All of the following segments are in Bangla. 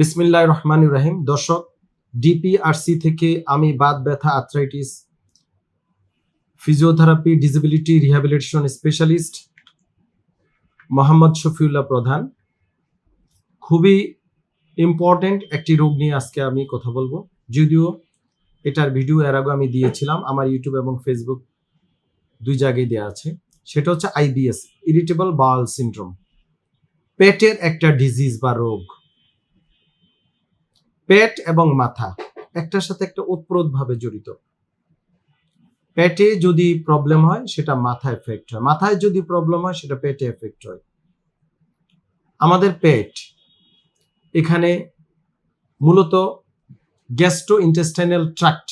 বিসমিল্লাহ রহমান রাহিম। দর্শক, ডিপিআরসি থেকে আমি বাত ব্যথা arthritis physiotherapy disability rehabilitation specialist Mohammad Shafiullah Pradhan. খুবই ইম্পর্টেন্ট একটি রোগ নিয়ে আজকে আমি কথা বলব। যদিও এটার ভিডিও এর আগে আমি দিয়েছিলাম, আমার ইউটিউব এবং ফেসবুক দুই জায়গায় দেওয়া আছে। সেটা হচ্ছে আইবিএস ইরিটেবল বাউল সিনড্রোম পেটের একটা ডিজিজ বা রোগ। পেট এবং মাথা, একটার সাথে একটা ওতপ্রোতভাবে জড়িত। পেটে যদি প্রবলেম হয়, সেটা মাথায় এফেক্ট হয়। মাথায় যদি প্রবলেম হয়, সেটা পেটে এফেক্ট হয়। আমাদের পেট, এখানে মূলত গ্যাস্ট্রো ইন্টেস্টাইনাল ট্রাক্ট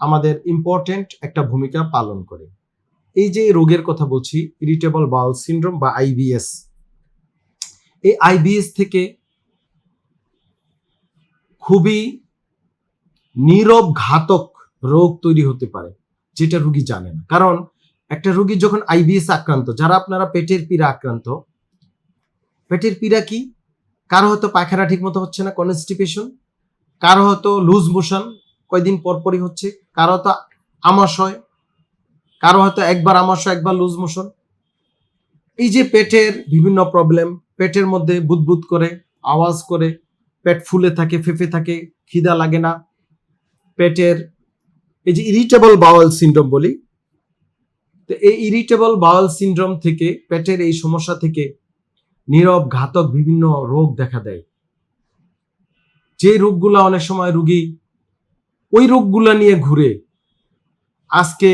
আমাদের ইম্পর্টেন্ট একটা ভূমিকা পালন করে। এই যে রোগের কথা বলছি ইরিটেবল বাউল সিনড্রোম বা আইবিএস এই আইবিএস থেকে খুবই নীরব ঘাতক রোগ তৈরি হতে পারে, যেটা রুগী জানে না। কারণ একটা রুগী যখন আইবিএস আক্রান্ত, যারা আপনারা পেটের পীড়া আক্রান্ত, পেটের পীড়া কি? কারও হয়তো পায়খানা ঠিক মতো হচ্ছে না, কনস্টিপেশন, কারও হয়তো লুজ মোশন, কয়দিন পরপরই হচ্ছে, কারও হয়তো আমাশয় কারও হয়তো একবার আমাশয় একবার লুজ মোশন। এই যে পেটের বিভিন্ন প্রবলেম পেটের মধ্যে বুদবুদ করে, আওয়াজ করে পেট ফুলে থাকে ফেফে থাকে, খিদা লাগে না। পেটের এই যে ইরিটেবল বাওয়াল সিনড্রোম বলি, তো এই ইরিটেবল বাওয়াল সিনড্রোম থেকে পেটের এই সমস্যা থেকে নীরব ঘাতক বিভিন্ন রোগ দেখা দেয়। যে রোগগুলা অনেক সময় রুগী ওই রোগগুলা নিয়ে ঘুরে। আজকে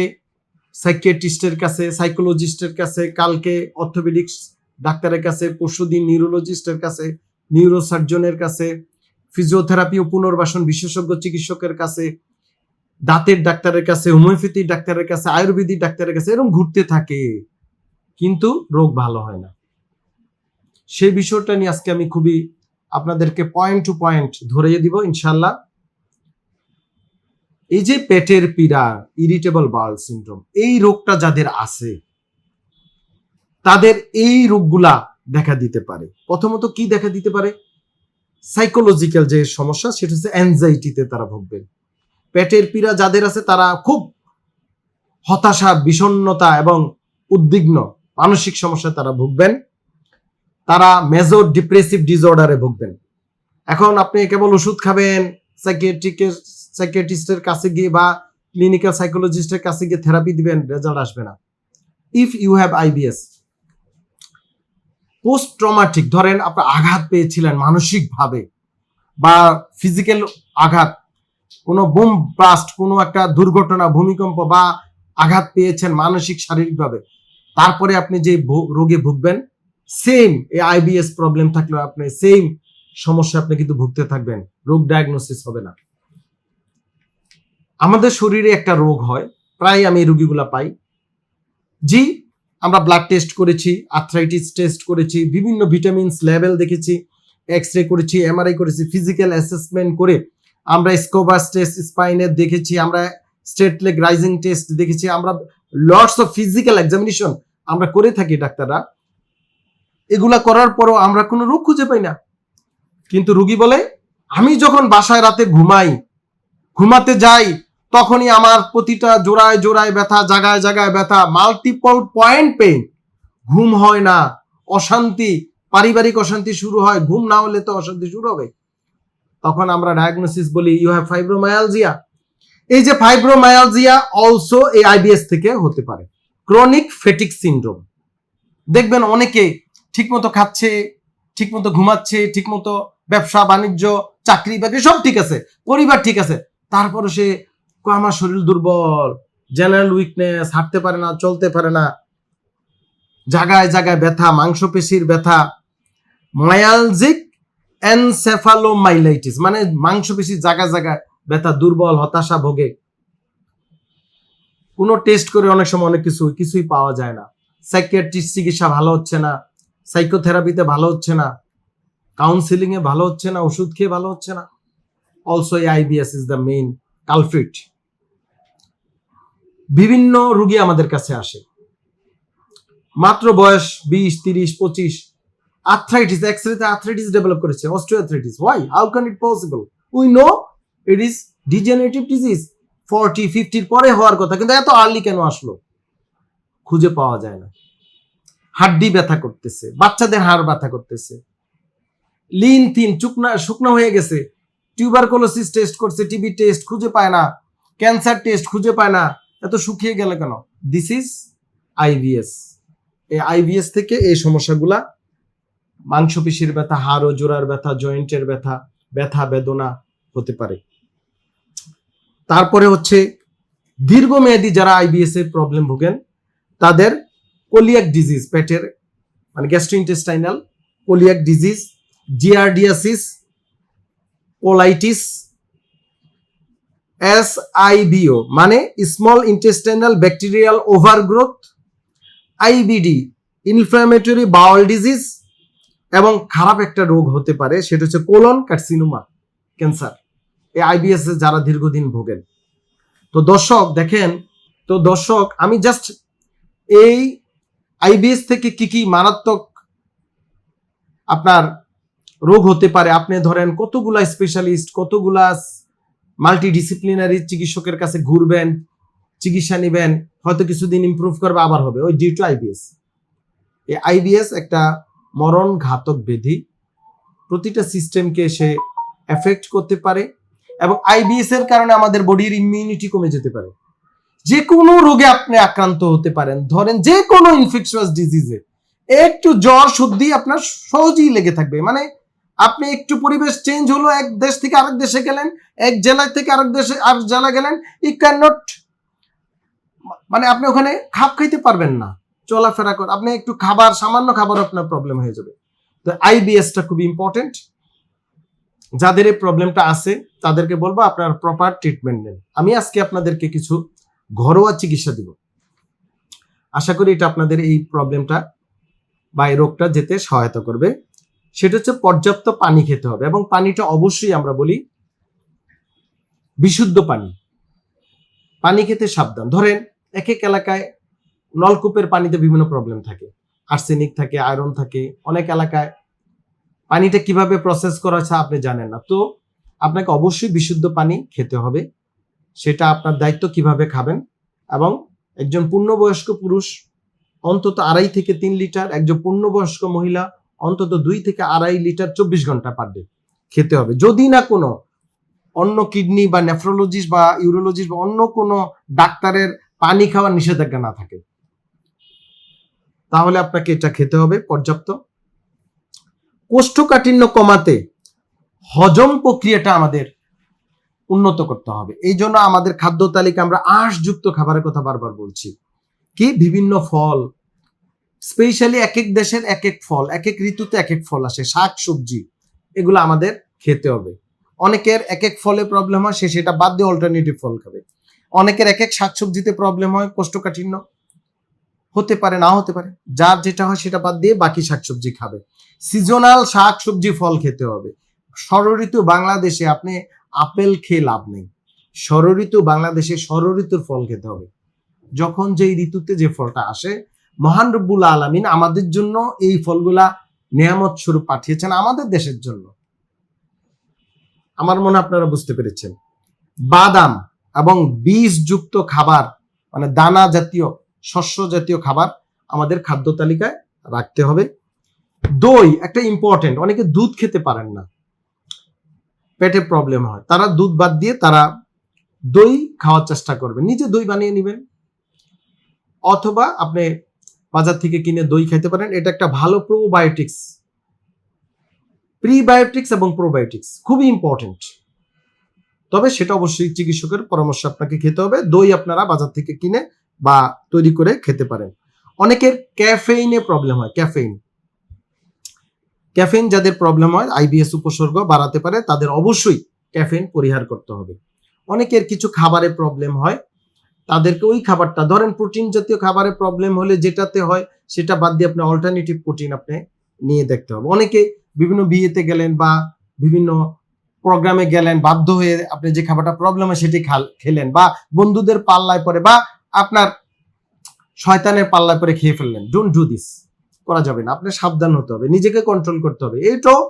সাইকিয়াট্রিস্টের কাছে, সাইকোলজিস্টের কাছে, কালকে অর্থোপেডিক্স ডাক্তারের কাছে, পরশুদিন নিউরোলজিস্টের কাছে নিউরোসার্জনের কাছে ফিজিওথেরাপি ও পুনর্বাসন বিশেষজ্ঞ চিকিৎসকের কাছে, দাঁতের ডাক্তারের কাছে হোমিওপ্যাথি ডাক্তারের কাছে আয়ুর্বেদিক ডাক্তারের কাছে এরকম ঘুরতে থাকে। কিন্তু রোগ ভালো হয় না। সেই বিষয়টা নিয়ে আজকে আমি খুবই আপনাদেরকে পয়েন্ট টু পয়েন্ট ধরিয়ে দিব ইনশাল্লাহ এই যে পেটের পীড়া ইরিটেবল বাউল সিনড্রোম এই রোগটা যাদের আছে, তাদের এই রোগগুলা দেখা দিতে পারে। প্রথমত কি দেখা দিতে পারে? সাইকোলজিক্যাল যে সমস্যা, সেটা হচ্ছে অ্যাংজাইটিতে তারা ভুগবেন। পেটের পীড়া যাদের আছে, তারা খুব হতাশা, বিষণ্ণতা এবং উদ্বিগ্ন মানসিক সমস্যা তারা ভুগবেন। তারা মেজর ডিপ্রেসিভ ডিসঅর্ডারে ভুগবেন। এখন আপনি কেবল ওষুধ খাবেন সাইকিয়াট্রিকের সাইকিয়াট্রিস্টের কাছে গিয়ে বা ক্লিনিক্যাল সাইকোলজিস্টের কাছে গিয়ে থেরাপি দিবেন রেজাল্ট আসবে না। If you have IBS post traumatic ধরেন আপনার আঘাত পেয়েছিলেন মানসিকভাবে বা ফিজিক্যাল আঘাত, কোনো বোম ব্লাস্ট কোনো একটা দুর্ঘটনা, ভূমিকম্প বা আঘাত পেয়েছেন মানসিক, শারীরিকভাবে, তারপরে আপনি যে রোগে ভুগবেন সেম এই আইবিএস প্রবলেম থাকলেও আপনি সেম সমস্যা আপনি কিন্তু ভুগতে থাকবেন, রোগ ডায়াগনোসিস হবে না। আমাদের শরীরে একটা রোগ হয়, প্রায় আমি রোগীগুলা পাই, জি আমরা ব্লাড টেস্ট করেছি আর্থ্রাইটিস টেস্ট করেছি, বিভিন্ন ভিটামিনস লেভেল দেখেছি এক্স রে করেছি এমআরআই করেছি ফিজিক্যাল অ্যাসেসমেন্ট করে আমরা স্কোবাস টেস্ট স্পাইনের দেখেছি, আমরা স্টেট লেগ রাইজিং টেস্ট দেখেছি, আমরা লটস অফ ফিজিক্যাল এক্সামিনেশন আমরা করে থাকি ডাক্তাররা। এগুলা করার পরও আমরা কোনো রোগ খুঁজে পাই না। কিন্তু রুগী বলে, আমি যখন বাসায় রাতে ঘুমাই, ঘুমাতে যাই তখনই আমার প্রতিটা জোড়ায় জোড়ায় ব্যথা, জায়গায় জায়গায় ব্যথা মাল্টিপল পয়েন্ট পেইন ঘুম হয় না, অশান্তি, পারিবারিক অশান্তি শুরু হয়। ঘুম না হলে তো অশান্তি শুরু হবে। তখন আমরা ডায়াগনোসিস বলি ইউ হ্যাভ ফাইব্রোমায়ালজিয়া এই যে ফাইব্রোমায়ালজিয়া অলসো এই আইবিএস থেকে হতে পারে। ক্রনিক ফেটিক সিন্ড্রোম দেখবেন অনেকে ঠিকমতো খাচ্ছে, ঠিকমতো ঘুমাচ্ছে, ঠিকমতো ব্যবসা, বাণিজ্য, চাকরি, বাকরি সব ঠিক আছে, পরিবার ঠিক আছে। তারপরে সে আমার শরীর দুর্বল। জেনারেল উইকনেস হাঁটতে পারে না, চলতে পারে না। জায়গায় জায়গায় ব্যথা, মাংসপেশির ব্যথা। মায়ালজিক এনসেফালোমাইলাইটিস মানে মাংসপেশির জায়গায় জায়গায় ব্যথা, দুর্বল, হতাশা ভোগে। কোনো টেস্ট করে অনেক সময় অনেক কিছু, কিছুই পাওয়া যায় না। সাইকিয়াট্রিস্ট চিকিৎসা ভালো হচ্ছে না। সাইকোথেরাপিতে ভালো হচ্ছে না। কাউন্সিলিং এ ভালো হচ্ছে না, ওষুধ খেয়ে ভালো হচ্ছে না। Also IBS is the main culprit বিভিন্ন রুগী আমাদের কাছে আসে। মাত্র বয়স বিশ, তিরিশ, পঁচিশ। আর্থ্রাইটিস এক্সরেতে আর্থ্রাইটিস ডেভেলপ করেছে osteoarthritis why how can it possible we know it is degenerative disease forty ফিফটির পরে হওয়ার কথা, কিন্তু এত আর্লি কেন আসলো? খুঁজে পাওয়া যায় না। হাড্ডি ব্যথা করতেছে, বাচ্চাদের হাড় ব্যথা করতেছে। লিন থিন চুকনা শুকনো হয়ে গেছে। টিউবারকোলোসিস টেস্ট করছে টিবি টেস্ট খুঁজে পায় না। ক্যান্সার টেস্ট খুঁজে পায় না। এত শুকিয়ে গেল কেন? দিস ইজ আইভিএস এই আইভিএস থেকে এই সমস্যাগুলা, মাংসপেশির ব্যথা, হাড় ও জোড়ার ব্যথা, জয়েন্টের ব্যথা ব্যথা, বেদনা হতে পারে। তারপরে হচ্ছে, দীর্ঘমেয়াদী যারা আইবিএস এর প্রবলেম ভোগেন, তাদের কোলিয়াক ডিজিজ পেটের মানে gastrointestinal coeliac disease giardiasis colitis S I B O মানে small intestinal bacterial overgrowth IBD inflammatory bowel disease এবং খারাপ একটা রোগ হতে পারে, সেটা হচ্ছে কোলন কার্সিনোমা ক্যান্সার এই আইবিএস যারা দীর্ঘদিন ভোগেন। তো দর্শক, দেখেন, তো দর্শক, আমি জাস্ট এই আইবিএস থেকে কি কি মারাত্মক আপনার রোগ হতে পারে, আপনি ধরেন কতগুলা স্পেশালিস্ট কতগুলা মাল্টিডিসিপ্লিনারি চিকিৎসকের কাছে ঘুরবেন, চিকিৎসা নেবেন, হয়তো কিছুদিন ইমপ্রুভ করবে, আবার হবে। ওই ডিউ টু আইবিএস এই আইবিএস একটা মরণ ঘাতক ব্যাধি। প্রতিটা সিস্টেমকে সে এফেক্ট করতে পারে এবং আইবিএস এর কারণে আমাদের বডির ইমিউনিটি কমে যেতে পারে। যে কোনো রোগে আপনি আক্রান্ত হতে পারেন। ধরেন যে কোনো ইনফেকশনাস ডিজিজে একটু জ্বর, সর্দি আপনার সহজেই লেগে থাকবে। মানে আপনি একটু পরিবেশ চেঞ্জ হলো, এক দেশ থেকে আরেক দেশে গেলেন, এক জেলা থেকে আরেক দেশে আর জেলা গেলেন ই ক্যান নট মানে আপনি ওখানে খাপ খাইতে পারবেন না, চলাফেরা কর, আপনি একটু খাবার, সামান্য খাবার আপনার প্রবলেম হয়ে যাবে। তো আইবিএসটা খুবই ইম্পর্টেন্ট যাদের এই প্রবলেমটা আছে, তাদেরকে বলব আপনার প্রপার ট্রিটমেন্ট নেন। আমি আজকে আপনাদেরকে কিছু ঘরোয়া চিকিৎসা দিব। আশা করি এটা আপনাদের এই প্রবলেমটা বা এই রোগটা যেতে সহায়তা করবে। সেটা হচ্ছে পর্যাপ্ত পানি খেতে হবে এবং পানিটা অবশ্যই আমরা বলি বিশুদ্ধ পানি। পানি খেতে সাবধান। ধরেন এক এক এলাকায় নলকূপের পানিতে বিভিন্ন প্রবলেম থাকে। আর্সেনিক থাকে, আয়রন থাকে, অনেক এলাকায় পানিটা কীভাবে প্রসেস করা হচ্ছে আপনি জানেন না। তো আপনাকে অবশ্যই বিশুদ্ধ পানি খেতে হবে। সেটা আপনার দায়িত্ব কীভাবে খাবেন এবং একজন পূর্ণবয়স্ক পুরুষ অন্তত আড়াই থেকে তিন লিটার, একজন পূর্ণবয়স্ক মহিলা অন্তত দুই থেকে আড়াই লিটার চব্বিশ ঘণ্টা পার ডে খেতে হবে। যদি না কোনো অন্য কিডনি বা নেফ্রোলজিস্ট বা ইউরোলজিস্ট বা অন্য কোনো ডাক্তারের পানি খাওয়ার নিষেধাজ্ঞা না থাকে, তাহলে আপনাকে এটা খেতে হবে পর্যাপ্ত। কোষ্ঠকাঠিন্য কমাতে হজম প্রক্রিয়াটা আমাদের উন্নত করতে হবে। এই জন্য আমাদের খাদ্য তালিকা আমরা আঁশযুক্ত খাবারের কথা বারবার বলছি। কি? বিভিন্ন ফল স্পেশালি এক এক দেশের এক এক ফল এক এক ঋতুতে এক এক ফল আসে, শাক, সবজি, এগুলো আমাদের খেতে হবে। অনেকের এক এক ফলে প্রবলেম হয়, সে সেটা বাদ দিয়ে অল্টারনেটিভ ফল খাবে। অনেকের এক এক শাকসবজিতে প্রবলেম হয়, কোষ্ঠকাঠিন্য। হতে পারে না হতে পারে, যার যেটা হয় সেটা বাদ দিয়ে বাকি শাকসবজি খাবে। সিজনাল শাক সবজি ফল খেতে হবে। ষড়ঋতু বাংলাদেশে আপনি আপেল খেয়ে লাভ নেই। ষড়ঋতু বাংলাদেশে ষড়ঋতুর ফল খেতে হবে। যখন যেই ঋতুতে যে ফলটা আসে মহান রব্বুল আলমিন আমাদের জন্য এই ফলগুলা নিয়ামত স্বরূপ পাঠিয়েছেন আমাদের দেশের জন্য। আমার মনে আপনারা বুঝতে পেরেছেন। বাদাম এবং বীজযুক্ত খাবার মানে দানা জাতীয়, শস্য জাতীয় খাবার আমাদের খাদ্য তালিকায় রাখতে হবে। দই একটা ইম্পর্টেন্ট অনেকে দুধ খেতে পারেন না। পেটে প্রবলেম হয়। তারা দুধ বাদ দিয়ে তারা দই খাওয়ার চেষ্টা করবেন নিজে দই বানিয়ে নেবেন। অথবা আপনি বাজার থেকে কিনে দই খাইতে পারেন। এটা একটা ভালো প্রোবায়োটিক্স প্রিবায়োটিক্স এবং প্রোবায়োটিক্স খুবই ইম্পর্টেন্ট তবে সেটা অবশ্যই চিকিৎসকের পরামর্শ আপনাকে খেতে হবে। দই আপনারা বাজার থেকে কিনে বা তৈরি করে খেতে পারেন। অনেকের ক্যাফেইনে প্রবলেম হয়, ক্যাফেইন। ক্যাফেইন যাদের প্রবলেম হয় আইবিএস উপসর্গ বাড়াতে পারে, তাদের অবশ্যই ক্যাফেইন পরিহার করতে হবে। অনেকের কিছু খাবারে প্রবলেম হয় তাদেরকে ওই খাবারটা, ধরেন প্রোটিন জাতীয় খাবারে প্রবলেম হলে যেটাতে হয়, সেটা বাদ দিয়ে আপনি অল্টারনেটিভ প্রোটিন আপনি নিয়ে দেখতে হবে। অনেকে বিভিন্ন বিয়েতে গেলেন বা বিভিন্ন প্রোগ্রামে গেলেন, বাধ্য হয়ে আপনি যে খাবারটা প্রবলেম হয় সেটি খেলেন বা বন্ধুদের পাল্লায় পরে বা আপনার শয়তানের পাল্লায় পরে খেয়ে ফেললেন। ডোন্ট ডু দিস করা যাবে না। আপনার সাবধান হতে হবে। নিজেকে কন্ট্রোল করতে হবে। এটাও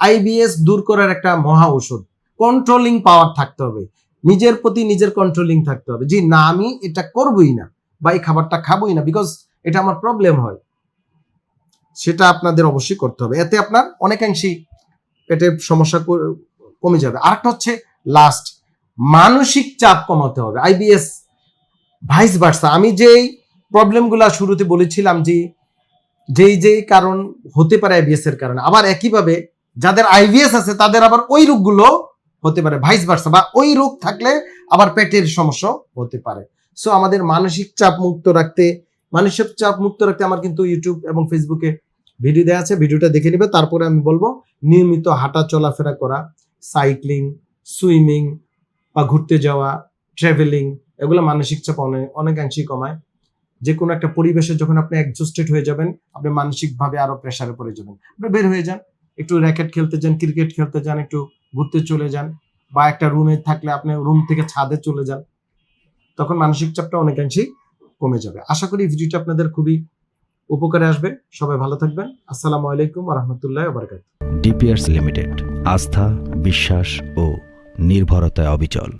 আইবিএস দূর করার একটা মহা ঔষধ। কন্ট্রোলিং পাওয়ার থাকতে হবে। নিজের প্রতি নিজের কন্ট্রোলিং থাকতে হবে। জি, না, আমি এটা করবই না বা এই খাবারটা খাবোই না বিকজ এটা আমার প্রবলেম হয়। সেটা আপনাদের অবশ্যই করতে হবে। এতে আপনার অনেকাংশেই পেটের সমস্যা কমে যাবে। আরেকটা হচ্ছে লাস্ট মানসিক চাপ কমাতে হবে। আইবিএস ভাইস ভার্সা আমি যেই প্রবলেমগুলো শুরুতে বলেছিলাম যে, যেই যেই কারণ হতে পারে আইবিএস এর কারণে। আবার একইভাবে যাদের আইবিএস আছে, তাদের আবার ওই রোগগুলো হতে পারে ভাইস ভার্সা বা ওই রোগ থাকলে আবার পেটের সমস্যা হতে পারে। সো আমাদের মানসিক চাপ মুক্ত রাখতে, মানসিক চাপ মুক্ত রাখতে আমার কিন্তু ইউটিউব এবং ফেসবুকে ভিডিও দেওয়া আছে ভিডিওটা দেখে নিবে। তারপরে আমি বলব, নিয়মিত হাঁটা চলাফেরা করা সাইক্লিং সুইমিং বা ঘুরতে যাওয়া ট্রাভেলিং এগুলো মানসিক চাপ অনেক অনেকাংশেই কমায়। যে কোনো একটা পরিবেশে যখন আপনি অ্যাডজাস্টেড হয়ে যাবেন, আপনি মানসিকভাবে আরও প্রেসারে পড়ে যাবেন। আপনি বের হয়ে যান। একটু র্যাকেট খেলতে যান, ক্রিকেট খেলতে যান, একটু ঘুরতে চলে যান বা একটা রুমে থাকলে আপনি রুম থেকে ছাদে চলে যান, তখন মানসিক চাপটা অনেকাংশেই কমে যাবে। আশা করি ভিডিওটা আপনাদের খুবই উপকারে আসবে। সবাই ভালো থাকবেন। আসসালামু আলাইকুম রহমতুল্লাহ বারকাত ডিপিআরস লিমিটেড আস্থা, বিশ্বাস ও নির্ভরতায় অবিচল।